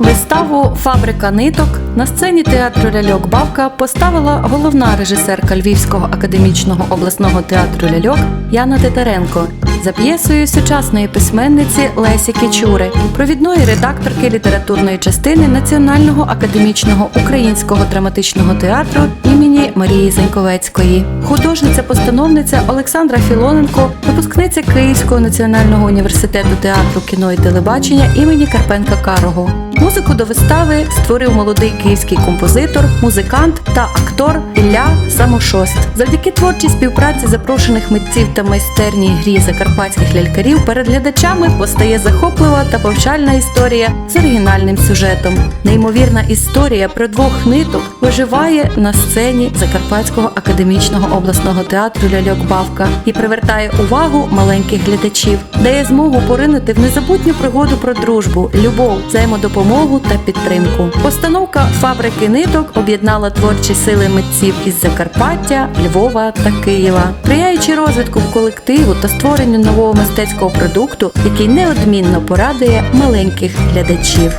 Виставу Фабрика ниток на сцені театру Ляльок Бавка поставила головна режисерка Львівського академічного обласного театру Ляльок Яна Титаренко за п'єсою сучасної письменниці Лесі Кічури, провідної редакторки літературної частини Національного академічного українського драматичного театру імені Марії Заньковецької. Художниця-постановниця Олександра Філоненко, випускниця Київського національного університету театру кіно і телебачення імені Карпенка Карого. Музику до вистави створив молодий київський композитор, музикант та актор Ілля Самошост. Завдяки творчій співпраці запрошених митців та майстерній грі закарпатських лялькарів перед глядачами постає захоплива та повчальна історія з оригінальним сюжетом. Неймовірна історія про двох ниток виживає на сцені Закарпатського академічного обласного театру Ляльок Бавка і привертає увагу маленьких глядачів, дає змогу поринути в незабутню пригоду про дружбу, любов, взаємодопомогу та підтримку. Постановка фабрики ниток об'єднала творчі сили митців із Закарпаття, Львова та Києва, сприяючи розвитку колективу та створенню нового мистецького продукту, який неодмінно порадує маленьких глядачів.